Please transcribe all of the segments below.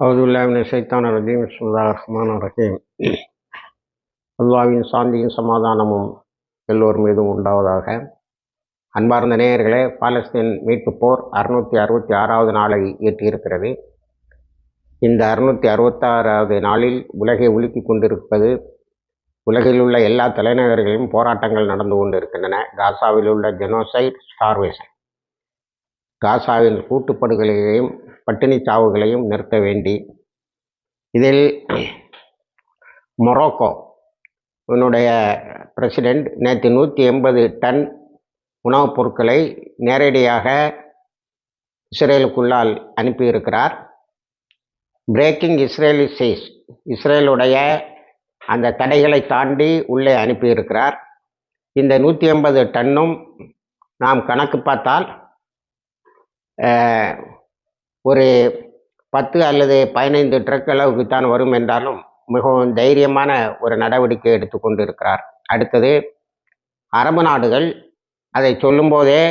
அவுதுல்லாமின் சைத்தான ரஜீம். சுல்லா ரஹ்மான் ரஹீம். அல்லாவின் சாந்தியும் சமாதானமும் எல்லோர் மீதும் உண்டாவதாக. அன்பார்ந்த நேயர்களே பாலஸ்தீன் மீட்பு போர் அறுநூற்றி அறுபத்தி ஆறாவது நாளை எட்டியிருக்கிறது இந்த அறுநூற்றி அறுபத்தாறாவது நாளில் உலகை உலுக்கி கொண்டிருப்பது உலகில் உள்ள எல்லா தலைநகர்களிலும் போராட்டங்கள் நடந்து கொண்டிருக்கின்றன. காசாவில் உள்ள ஜெனோசைட் ஸ்டார்வேஷன். காசாவின் கூட்டுப்படுகொலையையும் பட்டினி சாவுகளையும் நிறுத்த வேண்டி. இதில் மொரோக்கோ உன்னுடைய பிரசிடெண்ட் நேற்று நூற்றி எண்பது டன் உணவுப் பொருட்களை நேரடியாக இஸ்ரேலுக்குள்ளால் அனுப்பியிருக்கிறார். பிரேக்கிங் இஸ்ரேலி சீஸ் இஸ்ரேலுடைய அந்த தடைகளை தாண்டி உள்ளே அனுப்பியிருக்கிறார். இந்த நூற்றி எண்பது டன்னும் நாம் கணக்கு பார்த்தால் ஒரு பத்து அல்லது பதினைந்து ட்ரக் அளவுக்கு தான் வரும் என்றாலும் மிகவும் தைரியமான ஒரு நடவடிக்கை எடுத்துக்கொண்டு இருக்கிறார் அடுத்தது அரபு நாடுகள் அதை சொல்லும்போதே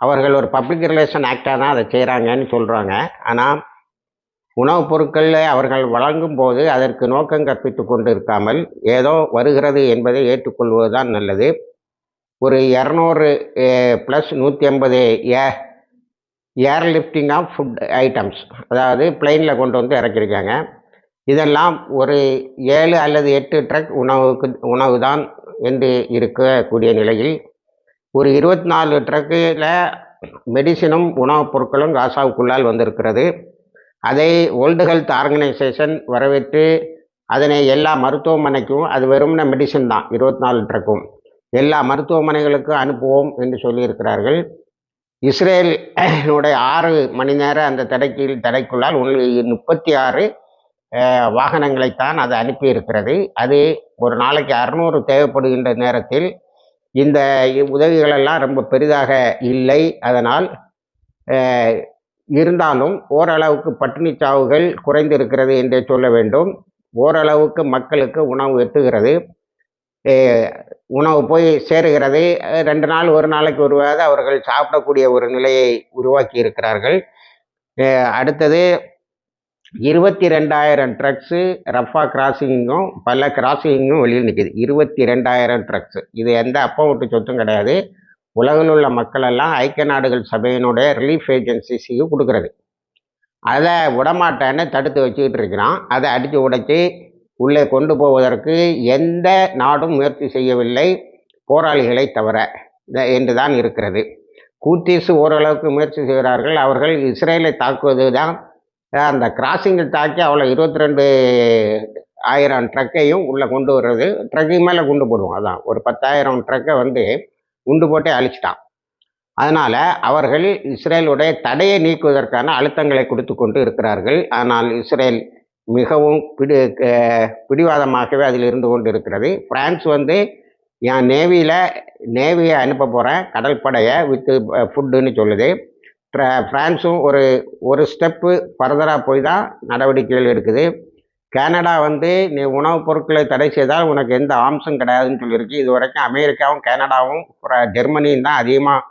அவர்கள் ஒரு பப்ளிக் ரிலேஷன் ஆக்டாக தான் அதை செய்கிறாங்கன்னு சொல்கிறாங்க ஆனால் உணவுப் பொருட்களில் அவர்கள் வழங்கும் போது அதற்கு நோக்கம் கற்பித்து கொண்டு இருக்காமல் ஏதோ வருகிறது என்பதை ஏற்றுக்கொள்வது தான் நல்லது. ஒரு இரநூறு ப்ளஸ் நூற்றி ஐம்பது a air lifting of food items அதாவது பிளெயினில் கொண்டு வந்து இறக்கியிருக்காங்க. இதெல்லாம் ஒரு ஏழு அல்லது எட்டு ட்ரக் உணவுக்கு உணவு தான் என்று இருக்கக்கூடிய நிலையில் ஒரு இருபத்தி நாலு ட்ரக்கில் மெடிசினும் உணவுப் பொருட்களும் காசாவுக்குள்ளால் வந்திருக்கிறது. அதை வேர்ல்டு ஹெல்த் ஆர்கனைசேஷன் வரவேற்று அதனை எல்லா மருத்துவமனைக்கும் அது வெறும்ன மெடிசன் தான் இருபத்தி நாலு ட்ரக்கும் எல்லா மருத்துவமனைகளுக்கும் அனுப்புவோம் என்று சொல்லியிருக்கிறார்கள். இஸ்ரேலுடைய ஆறு மணி நேர அந்த தடைக்கு தடைக்குள்ளால் முப்பத்தி ஆறு வாகனங்களைத்தான் அது அனுப்பியிருக்கிறது. அது ஒரு நாளைக்கு அறுநூறு தேவைப்படுகின்ற நேரத்தில் இந்த உதவிகளெல்லாம் ரொம்ப பெரிதாக இல்லை. அதனால் இருந்தாலும் ஓரளவுக்கு பட்டினி சாவுகள் குறைந்திருக்கிறது என்றே சொல்ல வேண்டும். ஓரளவுக்கு மக்களுக்கு உணவு எட்டுகிறது. உணவு போய் சேருகிறது. ரெண்டு நாள் ஒரு நாளைக்கு ஒருவாத அவர்கள் சாப்பிடக்கூடிய ஒரு நிலையை உருவாக்கி இருக்கிறார்கள். அடுத்தது இருபத்தி ரெண்டாயிரம் ட்ரக்ஸு ரஃபா கிராசிங்கும் பல கிராசிங்கும் வெளியில் நிற்கிது இருபத்தி ரெண்டாயிரம் ட்ரக்ஸு. இது எந்த அப்பா விட்டு சொத்தும் கிடையாது. உலகில் உள்ள மக்களெல்லாம் ஐக்கிய நாடுகள் சபையினுடைய ரிலீஃப் ஏஜென்சிஸுக்கு கொடுக்குறது. அதை விடமாட்டேன்னு தடுத்து வச்சுக்கிட்டு இருக்கிறான். அதை அடித்து உடைச்சி உள்ளே கொண்டு போவதற்கு எந்த நாடும் முயற்சி செய்யவில்லை. போராளிகளை தவிர என்று தான் இருக்கிறது. கூத்தீஸ் ஓரளவுக்கு முயற்சி செய்கிறார்கள். அவர்கள் இஸ்ரேலை தாக்குவது தான் அந்த கிராசிங்கில் தாக்கி அவ்வளோ இருபத்தி ரெண்டு ஆயிரம் ட்ரக்கையும் உள்ளே கொண்டு வர்றது. ட்ரக்கு மேலே குண்டு போடுவோம் அதான். ஒரு பத்தாயிரம் ட்ரக்கை வந்து குண்டு போட்டே அழிச்சிட்டான். அதனால் அவர்கள் இஸ்ரேலுடைய தடையை நீக்குவதற்கான அழுத்தங்களை கொடுத்து கொண்டு இருக்கிறார்கள். ஆனால் இஸ்ரேல் மிகவும் பிடி பிடிவாதமாகவே அதில் இருந்து கொண்டு இருக்கிறது ஃப்ரான்ஸ் வந்து என் நேவியில் நேவியை அனுப்ப போகிறேன் கடற்படையை வித்து ஃபுட்டுன்னு சொல்லுது. ஃப்ரான்ஸும் ஒரு ஒரு ஸ்டெப்பு ஃபர்தராக போய் தான் நடவடிக்கைகள் எடுக்குது. கனடா வந்து நீ உணவுப் பொருட்களை தடை செய்தால் உனக்கு எந்த ஆம்சம் கிடையாதுன்னு சொல்லியிருக்கு. இது வரைக்கும் அமெரிக்காவும் கனடாவும் ஜெர்மனியும் தான் அதிகமாக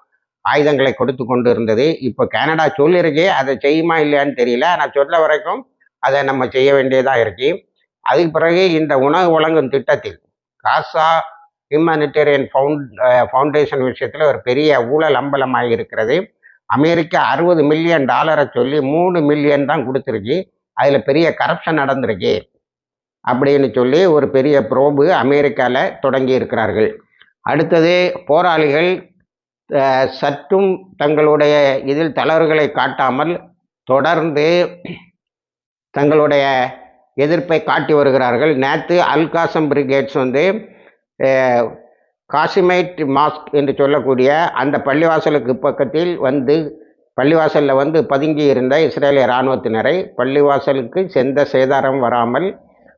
ஆயுதங்களை கொடுத்து கொண்டு இருந்தது. இப்போ கனடா சொல்லியிருக்கு. அதை செய்யுமா இல்லையான்னு தெரியல. ஆனால் சொல்ல வரைக்கும் அதை நம்ம செய்ய வேண்டியதாக இருக்கு அதுக்கு பிறகு இந்த உணவு வழங்கும் திட்டத்தில் காசா ஹியூமனிட்டேரியன் ஃபவுண்ட் ஃபவுண்டேஷன் விஷயத்தில் ஒரு பெரிய ஊழல் அம்பலமாக இருக்கிறது. அமெரிக்கா அறுபது மில்லியன் டாலரை சொல்லி மூணு மில்லியன் தான் கொடுத்துருக்கு. அதில் பெரிய கரப்ஷன் நடந்திருக்கு அப்படின்னு சொல்லி ஒரு பெரிய ப்ரோபு அமெரிக்காவில் தொடங்கி இருக்கிறார்கள். அடுத்தது போராளிகள் சற்றும் தங்களுடைய இதில் தளர்வுகளை காட்டாமல் தொடர்ந்து தங்களுடைய எதிர்ப்பை காட்டி வருகிறார்கள். நேற்று அல்காசம் பிரிகேட்ஸ் வந்து காசிமைட் மாஸ்க் என்று சொல்லக்கூடிய அந்த பள்ளிவாசலுக்கு பக்கத்தில் வந்து பள்ளிவாசலில் வந்து பதுங்கி இருந்த இஸ்ரேலிய இராணுவத்தினரை பள்ளிவாசலுக்கு செந்த சேதாரம் வராமல்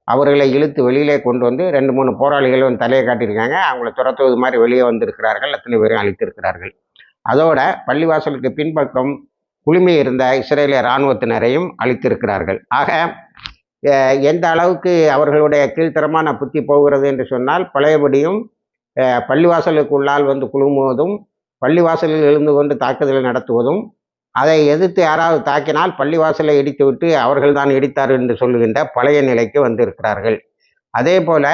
அவர்களை இழுத்து வெளியிலே கொண்டு வந்து ரெண்டு மூணு போராளிகள் வந்து தலையை காட்டியிருக்காங்க. அவங்கள துரத்துவது மாதிரி வெளியே வந்திருக்கிறார்கள். அத்தனை பேரும் அழித்திருக்கிறார்கள். அதோட பள்ளிவாசலுக்கு பின்பக்கம் குழுமி இருந்த இஸ்ரேலிய இராணுவத்தினரையும் அழித்திருக்கிறார்கள். ஆக எந்த அளவுக்கு அவர்களுடைய கீழ்த்தரமான புத்தி போகிறது என்று சொன்னால் பழையபடியும் பள்ளிவாசலுக்கு உள்ளால் வந்து குழுமுவதும் பள்ளிவாசலில் எழுந்து கொண்டு தாக்குதலை நடத்துவதும் அதை எதிர்த்து யாராவது தாக்கினால் பள்ளிவாசலை இடித்து விட்டு அவர்கள் தான் இடித்தார் என்று சொல்லுகின்ற பழைய நிலைக்கு வந்திருக்கிறார்கள். அதே போல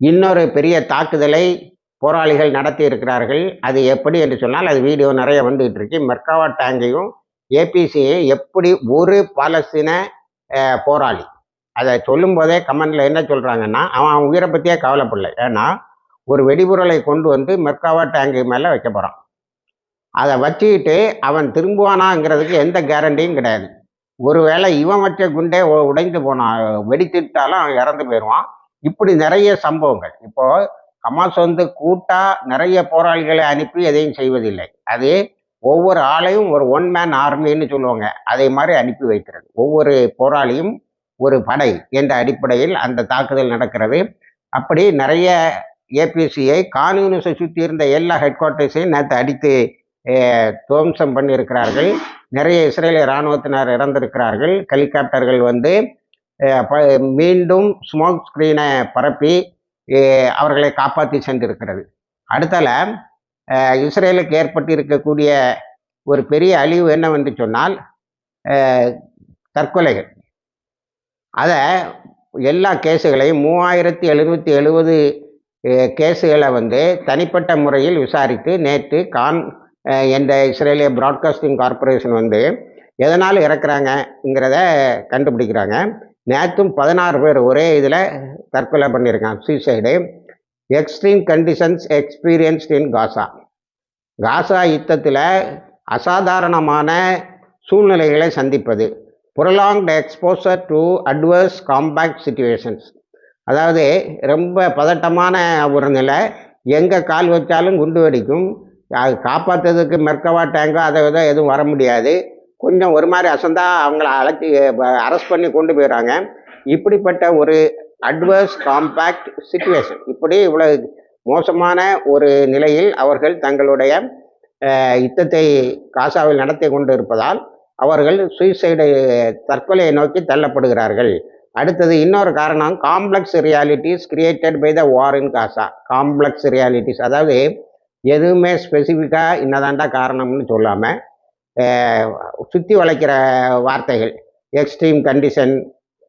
இன்னொரு பெரிய தாக்குதலை போராளிகள் நடத்தி இருக்கிறார்கள் அது எப்படி என்று சொன்னால் அது வீடியோ நிறைய வந்துகிட்டு இருக்கு மெர்காவா டேங்கையும் ஏபிசியை எப்படி ஒரு பாலஸ்தீன போராளி அதை சொல்லும் போதே கமெண்ட்ல என்ன சொல்றாங்கன்னா அவன் அவன் உயிரை பத்தியே கவலைப்படல. ஏன்னா ஒரு வெடிபொருளை கொண்டு வந்து மெர்காவா டேங்கு மேலே வைக்க போறான். அதை வச்சுக்கிட்டு அவன் திரும்புவானாங்கிறதுக்கு எந்த கேரண்டியும் கிடையாது. ஒருவேளை இவன் வச்ச குண்டே உடைந்து போனான் வெடித்துட்டாலும் அவன் இறந்து போயிடுவான். இப்படி நிறைய சம்பவங்கள். இப்போ ஹமாஸ் வந்து கூட்டா நிறைய போராளிகளை அனுப்பி எதையும் செய்வதில்லை. அது ஒவ்வொரு ஆளையும் ஒரு ஒன் மேன் ஆர்மின்னு சொல்லுவாங்க. அதே மாதிரி அனுப்பி வைக்கிறது. ஒவ்வொரு போராளியும் ஒரு படை என்ற அடிப்படையில் அந்த தாக்குதல் நடக்கிறது. அப்படி நிறைய ஏபிசியை கான்யூனிஸை சுற்றி இருந்த எல்லா ஹெட் குவார்ட்டர்ஸையும் நேற்று அடித்து துவம்சம் பண்ணியிருக்கிறார்கள். நிறைய இஸ்ரேலிய இராணுவத்தினர் இறந்திருக்கிறார்கள். ஹெலிகாப்டர்கள் வந்து ப- மீண்டும் ஸ்மோக் ஸ்க்ரீனை பரப்பி அவர்களை காப்பாற்றி சென்றிருக்கிறது. அடுத்தால இஸ்ரேலுக்கு ஏற்பட்டு இருக்கக்கூடிய ஒரு பெரிய அழிவு என்னவென்று சொன்னால் தற்கொலைகள். அதை எல்லா கேஸுகளையும் மூவாயிரத்தி எழுநூற்றி எழுபது கேஸுகளை வந்து தனிப்பட்ட முறையில் விசாரித்து நேற்று கான் என்ற இஸ்ரேலிய ப்ராட்காஸ்டிங் கார்ப்பரேஷன் வந்து எதனால் இறக்குறாங்கங்கிறத கண்டுபிடிக்கிறாங்க. நேற்றும் பதினாறு பேர் ஒரே இதில் தற்கொலை பண்ணியிருக்கான் suicide extreme conditions experienced in Gaza Gaza யுத்தத்தில் அசாதாரணமான சூழ்நிலைகளை சந்திப்பது. Prolonged exposure to adverse combat situations அதாவது ரொம்ப பதட்டமான ஒரு நிலை. எங்கே கால் வச்சாலும் குண்டு வெடிக்கும். அது காப்பாற்றுறதுக்கு மெர்கவா டேங்கோ அதை இதை எதுவும் வர முடியாது. கொஞ்சம் ஒரு மாதிரி அசந்தா அவங்கள அழைச்சி அரெஸ்ட் பண்ணி கொண்டு போயிடுறாங்க. இப்படிப்பட்ட ஒரு அட்வர்ஸ் காம்பேக்ட் சுச்சுவேஷன் இப்படி இவ்வளவு மோசமான ஒரு நிலையில் அவர்கள் தங்களுடைய யுத்தத்தை காசாவில் நடத்தி கொண்டு இருப்பதால் அவர்கள் சுயசைடு தற்கொலையை நோக்கி தள்ளப்படுகிறார்கள். அடுத்தது இன்னொரு காரணம் complex realities created by the war in Gaza complex realities அதாவது எதுவுமே ஸ்பெசிஃபிக்காக இன்னதாண்டா காரணம்னு சொல்லாமல் சுற்றி வளைக்கிற வார்த்தைகள் எக்ஸ்ட்ரீம் கண்டிஷன்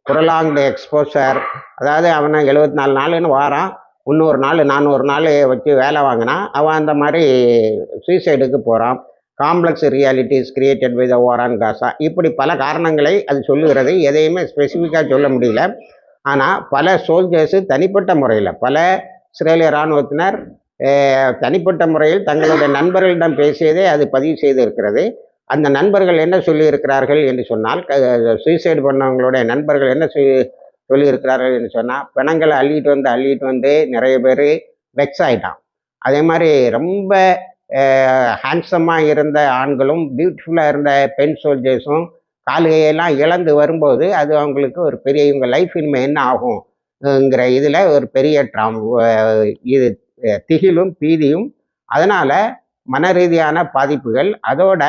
ப்ரொலாங்டு எக்ஸ்போசர் அதாவது அவனை எழுபத்தி நாலு நாளுன்னு வாரான். இன்னொரு நாள் நானூறு நாள் வச்சு வேலை வாங்கினா அவன் அந்த மாதிரி சூசைடுக்கு போகிறான் complex realities created by the war on Gaza இப்படி பல காரணங்களை அது சொல்லுகிறது. எதையுமே ஸ்பெசிஃபிக்காக சொல்ல முடியல. ஆனால் பல சோல்ஜர்ஸு தனிப்பட்ட முறையில் பல இஸ்ரேலிய இராணுவத்தினர் தனிப்பட்ட முறையில் தங்களுடைய நண்பர்களிடம் பேசியதே அது பதிவு செய்து இருக்கிறது அந்த நண்பர்கள் என்ன சொல்லியிருக்கிறார்கள் என்று சொன்னால் சூசைடு பண்ணவங்களுடைய நண்பர்கள் என்ன சொல்லி சொல்லியிருக்கிறார்கள் என்று சொன்னால் பிணங்களை அள்ளிட்டு வந்து அள்ளிட்டு வந்து நிறைய பேர் வெக்ஸ் ஆகிட்டான் அதே மாதிரி ரொம்ப ஹேண்ட்ஸமாக இருந்த ஆண்களும் பியூட்டிஃபுல்லாக இருந்த பெண் சோல்ஜர்ஸும் கால்கையெல்லாம் இழந்து வரும்போது அது அவங்களுக்கு ஒரு பெரிய இவங்க லைஃப் இனிமேல் என்ன ஆகும்ங்கிற இதில் ஒரு பெரிய ட்ராம் இது திகிலும் பீதியும் அதனால் மன ரீதியான பாதிப்புகள் அதோட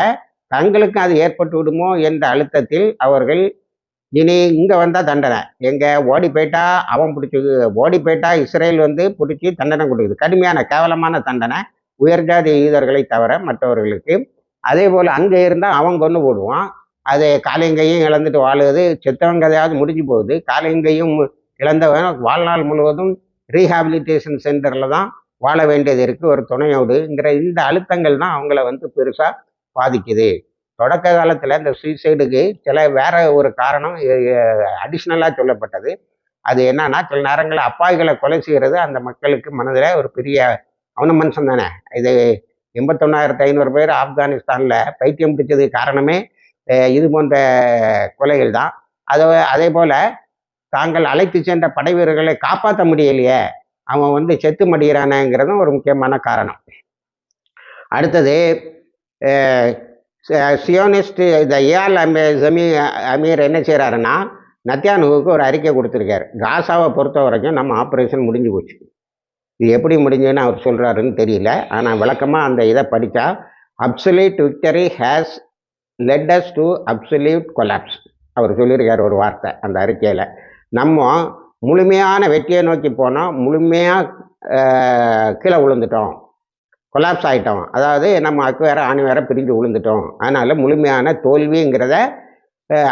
தங்களுக்கு அது ஏற்பட்டு விடுமோ என்ற அழுத்தத்தில் அவர்கள் இனி இங்கே வந்தால் தண்டனை. எங்கே ஓடி போயிட்டா அவன் பிடிச்சி ஓடி போயிட்டா இஸ்ரேல் வந்து பிடிச்சி தண்டனை கொடுக்குது. கடுமையான கேவலமான தண்டனை. உயர்ஜாதி யூதர்களை தவிர மற்றவர்களுக்கு. அதே போல் அங்கே இருந்தால் அவன் கொண்டு போடுவான். அது காலையங்கையும் இழந்துட்டு வாழுவது செத்தவன் கதையாவது முடிஞ்சு போகுது. காலையங்கையும் இழந்தவன் வாழ்நாள் முழுவதும் ரீஹாபிலிட்டேஷன் சென்டரில் தான் வாழ வேண்டியது இருக்குது ஒரு துணையோடுங்கிற இந்த அழுத்தங்கள் தான் அவங்கள வந்து பெருசாக பாதிக்குது. தொடக்க காலத்தில் இந்த சூசைடுக்கு சில வேற ஒரு காரணம் அடிஷ்னலாக சொல்லப்பட்டது. அது என்னன்னா சில நேரங்களில் அப்பாவிகளை கொலை செய்கிறது அந்த மக்களுக்கு மனதில் ஒரு பெரிய அவன மனுஷன் தானே. இது எண்பத்தொன்னாயிரத்து ஐநூறு பேர் ஆப்கானிஸ்தானில் பைத்தியம் பிடிச்சது காரணமே இது போன்ற கொலைகள் தான். அதை அதே போல் தாங்கள் அழைத்து சென்ற படை வீரர்களை காப்பாற்ற முடியலையே அவன் வந்து செத்து மடிகிறானேங்கிறதும் ஒரு முக்கியமான காரணம். அடுத்தது சியோனிஸ்ட் இந்த ஏஆல் அமீ ஜமீ அமீர் என்ன செய்கிறாருன்னா நத்தியானுவுக்கு ஒரு அறிக்கை கொடுத்துருக்காரு. காசாவை பொறுத்த வரைக்கும் நம்ம ஆப்ரேஷன் முடிஞ்சு போச்சு. இது எப்படி முடிஞ்சுன்னு அவர் சொல்கிறாருன்னு தெரியல. ஆனால் விளக்கமாக அந்த இதை படித்தா absolute victory has led us to absolute collapse அவர் சொல்லியிருக்கார் ஒரு வார்த்தை அந்த அறிக்கையில். நம்ம முழுமையான வெற்றியை நோக்கி போனால் முழுமையாக கீழே விழுந்துட்டோம். கொலாப்ஸ் ஆகிட்டோம் அதாவது நம்ம அக்கு வேற ஆணி வேற பிரிஞ்சு விழுந்துட்டோம். அதனால் முழுமையான தோல்விங்கிறத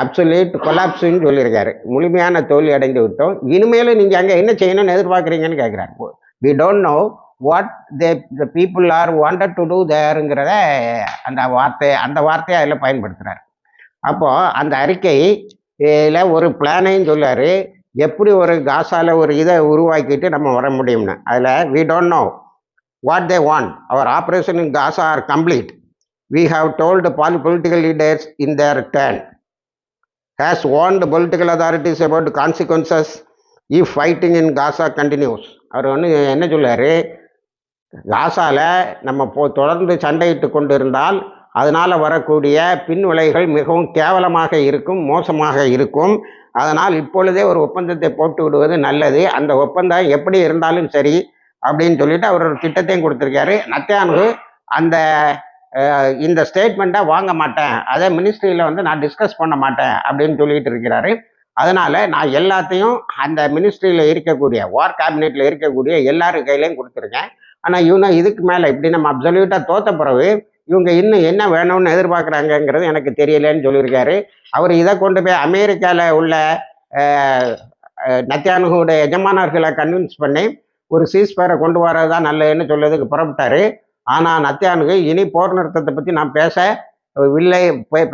அப்சல்யூட் கொலாப்ஸுன்னு சொல்லியிருக்காரு. முழுமையான தோல்வி அடைந்து விட்டோம். இனிமேலும் நீங்கள் அங்கே என்ன செய்யணும்னு எதிர்பார்க்குறீங்கன்னு கேட்குறாரு we don't know what they the people are wanted to do தேருங்கிறத அந்த வார்த்தை அந்த வார்த்தையை அதில் பயன்படுத்துகிறார் அப்போது அந்த அறிக்கையில் ஒரு பிளானையும் சொல்லார் எப்படி ஒரு காசால ஒரு இதை உருவாக்கிட்டு நம்ம வர முடியும்னு. அதில் we don't know what they when our operation in Gaza are complete we have told all political leaders in their turn has warned the political authorities about the consequences if fighting in Gaza continues. அவர் வந்து என்ன சொல்றாரு? காசாவில் நம்ம போ தொடர்ந்து சண்டையிட்டு கொண்டு இருந்தால் அதனால் வரக்கூடிய பின் விளைவுகள் மிகவும் கேவலமாக இருக்கும் மோசமாக இருக்கும். அதனால் இப்பொழுதே ஒரு ஒப்பந்தத்தை போட்டு விடுவது நல்லது. அந்த ஒப்பந்தம் எப்படி இருந்தாலும் சரி அப்படின்னு சொல்லிட்டு அவர் ஒரு திட்டத்தையும் கொடுத்துருக்காரு. நத்தியானு அந்த இந்த ஸ்டேட்மெண்ட்டை வாங்க மாட்டேன். அதை மினிஸ்ட்ரியில் வந்து நான் டிஸ்கஸ் பண்ண மாட்டேன் அப்படின்னு சொல்லிட்டு இருக்கிறாரு. அதனால நான் எல்லாத்தையும் அந்த மினிஸ்ட்ரியில் இருக்கக்கூடிய வார் கேபினெட்டில் இருக்கக்கூடிய எல்லாரு கையிலையும் கொடுத்துருக்கேன். ஆனால் இவனை இதுக்கு மேலே இப்படி நம்ம அப்சல்யூட்டாக தோத்த பிறகு இவங்க இன்னும் என்ன வேணும்னு எதிர்பார்க்குறாங்கங்கிறது எனக்கு தெரியலன்னு சொல்லியிருக்காரு. அவர் இதை கொண்டு போய் அமெரிக்காவில் உள்ள நத்தியானுடைய எஜமானர்களை கன்வின்ஸ் பண்ணி ஒரு சீஸ்பேரை கொண்டு வரது தான் நல்லதுன்னு சொல்லதுக்கு புறப்பட்டாரு. ஆனால் நத்தியானுக்கு இனி போர் நிறுத்தத்தை பற்றி நான் பேச இல்லை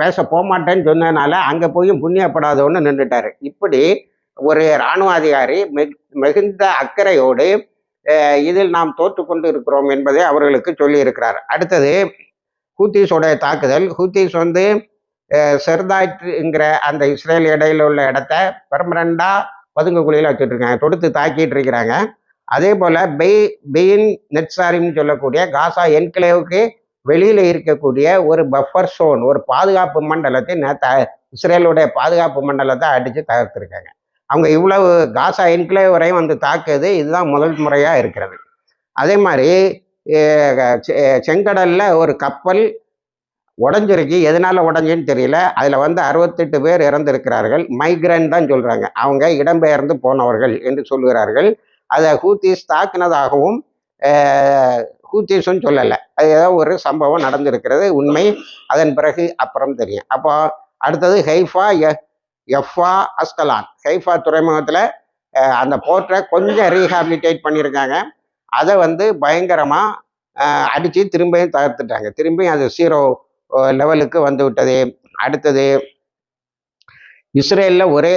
பேச போகமாட்டேன்னு சொன்னதுனால அங்கே போயும் புண்ணியப்படாதவன்னு நின்றுட்டாரு இப்படி ஒரு இராணுவ அதிகாரி மிகுந்த அக்கறையோடு இதில் நாம் தோற்று கொண்டு இருக்கிறோம் என்பதை அவர்களுக்கு சொல்லியிருக்கிறார். அடுத்தது ஹூத்திஸோடைய தாக்குதல். ஹூத்திஸ் வந்து அஹ், செர்தாய்ட்ங்கிற அந்த இஸ்ரேல் இடையில உள்ள இடத்த பெர்மனண்டாக பதுங்கு குழியில் வச்சுட்டு இருக்காங்க. தொடுத்து தாக்கிட்டு இருக்கிறாங்க. அதே போல பெய் பெயின் நெட்சாரின்னு சொல்லக்கூடிய காசா என்கிளேவுக்கு வெளியில இருக்கக்கூடிய ஒரு பஃபர் சோன் ஒரு பாதுகாப்பு மண்டலத்தை நேத்த இஸ்ரேலுடைய பாதுகாப்பு மண்டலத்தை அடிச்சு தகர்த்துருக்காங்க. அவங்க இவ்வளவு காசா என்கிளேவ் வரையும் வந்து தாக்குது இதுதான் முதல் முறையா இருக்கிறது. அதே மாதிரி செ- செங்கடல்ல ஒரு கப்பல் உடஞ்சிருக்கு. எதனால உடஞ்சுன்னு தெரியல. அதுல வந்து அறுபத்தெட்டு பேர் இறந்திருக்கிறார்கள். மைக்ரன் தான் சொல்றாங்க. அவங்க இடம்பெயர்ந்து போனவர்கள் என்று சொல்கிறார்கள் அதை ஹூத்திஸ் தாக்கினதாகவும் ஹூத்தீஸ்ன்னு ஹூத்திஸும் சொல்லலை. அது ஏதோ ஒரு சம்பவம் நடந்திருக்கிறது உண்மை. அதன் பிறகு அப்புறம் தெரியும். அப்போ அடுத்தது ஹைஃபா எ- எஃபா அஸ்கலான். ஹைஃபா துறைமுகத்தில் அந்த போர்ட்டை கொஞ்சம் ரீஹாபிலிட்டேட் பண்ணியிருக்காங்க. அதை வந்து பயங்கரமாக அடித்து திரும்பியும் தகர்த்துட்டாங்க. திரும்பியும் அது ஜீரோ லெவலுக்கு வந்து விட்டது. அடுத்தது இஸ்ரேலில் ஒரே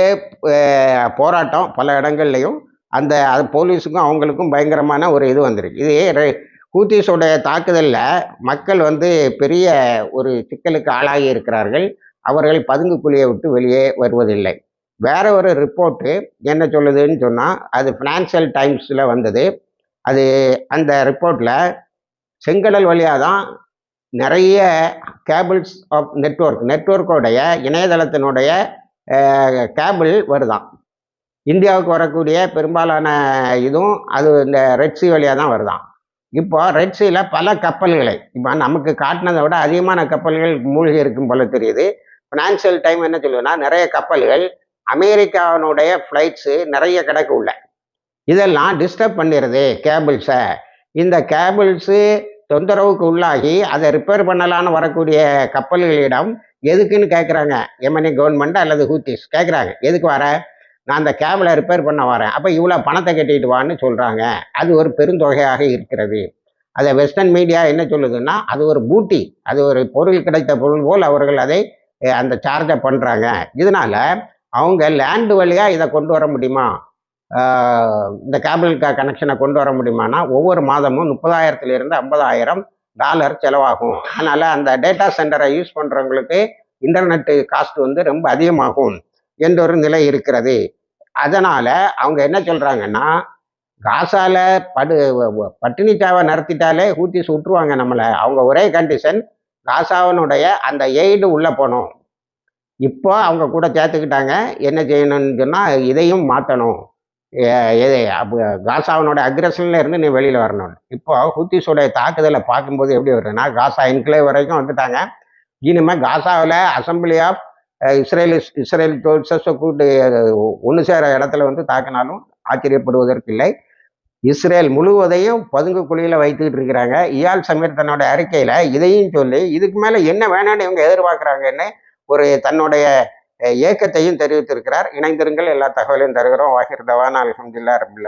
போராட்டம் பல இடங்கள்லையும் அந்த அது போலீஸுக்கும் அவங்களுக்கும் பயங்கரமான ஒரு இது வந்திருக்கு. இது ரெ- ஹூத்திஸோடைய தாக்குதலில் மக்கள் வந்து பெரிய ஒரு சிக்கலுக்கு ஆளாகி இருக்கிறார்கள். அவர்கள் பதுங்கு குழியை விட்டு வெளியே வருவதில்லை. வேற ஒரு ரிப்போர்ட்டு என்ன சொல்லுதுன்னு சொன்னால் அது ஃபினான்சியல் டைம்ஸில் வந்தது. அது அந்த ரிப்போர்ட்டில் செங்கடல் வழியாக தான் நிறைய கேபிள்ஸ் ஆஃப் நெட்வொர்க் நெட்வொர்க்கோடைய இணையதளத்தினுடைய கேபிள் வருதான். இந்தியாவுக்கு வரக்கூடிய பெரும்பாலான இதுவும் அது இந்த ரெட்ஸி வழியாக தான் வருதாம் இப்போ ரெட்ஸியில் பல கப்பல்களை இப்போ நமக்கு காட்டினதை விட அதிகமான கப்பல்கள் மூழ்கி இருக்கும் போல தெரியுது. ஃபினான்சியல் டைம் என்ன சொல்லுதுன்னா நிறைய கப்பல்கள் அமெரிக்காவினுடைய ஃப்ளைட்ஸு நிறைய கிடக்கு உள்ள. இதெல்லாம் டிஸ்டர்ப் பண்ணிடுது கேபிள்ஸை இந்த கேபிள்ஸு தொந்தரவுக்கு உள்ளாகி அதை ரிப்பேர் பண்ணலான்னு வரக்கூடிய கப்பல்களிடம் எதுக்குன்னு கேட்குறாங்க எமனி கவர்மெண்ட் அல்லது ஹூத்திஸ் கேட்குறாங்க எதுக்கு வர? நான் அந்த கேபிளை ரிப்பேர் பண்ண வரேன். அப்போ இவ்வளோ பணத்தை கட்டிட்டு வான்னு சொல்கிறாங்க அது ஒரு பெருந்தொகையாக இருக்கிறது. அதை வெஸ்டர்ன் மீடியா என்ன சொல்லுதுன்னா அது ஒரு பூட்டி அது ஒரு பொருள் கிடைத்த பொருள் போல் அவர்கள் அதை அந்த சார்ஜை பண்ணுறாங்க இதனால் அவங்க லேண்டு வழியாக இதை கொண்டு வர முடியுமா? இந்த கேபிள் கனெக்ஷனை கொண்டு வர முடியுமானா ஒவ்வொரு மாதமும் முப்பதாயிரத்துலேருந்து ஐம்பதாயிரம் டாலர் செலவாகும். அதனால் அந்த டேட்டா சென்டரை யூஸ் பண்ணுறவங்களுக்கு இன்டர்நெட்டு காஸ்ட் வந்து ரொம்ப அதிகமாகும். என்றொரு நிலை இருக்கிறது. அதனால் அவங்க என்ன சொல்கிறாங்கன்னா காசால படு பட்டினி சாவை நடத்திட்டாலே ஹூத்திஸ் விட்டுருவாங்க நம்மளை. அவங்க ஒரே கண்டிஷன் காசாவினுடைய அந்த எய்டு உள்ளே போகணும். இப்போ அவங்க கூட சேர்த்துக்கிட்டாங்க என்ன செய்யணும்னு சொன்னால் இதையும் மாற்றணும் எது அப்போ அக்ரஷன்ல இருந்து நீ வெளியில் வரணும். இப்போ ஹூத்திஸோடைய தாக்குதலை பார்க்கும்போது எப்படி வருதுன்னா காசா என்க்ளேவ் வரைக்கும் வந்துட்டாங்க. இனிமேல் காசாவில் அசம்பிளி ஆஃப் இஸ்ரேல் இஸ்ரேல் தோல்சஸை கூட்டு ஒன்று சேர இடத்துல வந்து தாக்கினாலும் ஆச்சரியப்படுவதற்கில்லை இஸ்ரேல் முழுவதையும் பதுங்கு குழியில் வைத்துக்கிட்டு இருக்கிறாங்க. இயால் சமீர் தன்னோட அறிக்கையில் இதையும் சொல்லி இதுக்கு மேலே என்ன வேணும்னு இவங்க எதிர்பார்க்குறாங்கன்னு ஒரு தன்னுடைய ஏக்கத்தையும் தெரிவித்திருக்கிறார். இணைந்திருங்கள் எல்லா தகவலையும் தருகிறோம். வாகிர் தவான் அலமதுல்லா ரபுல்லா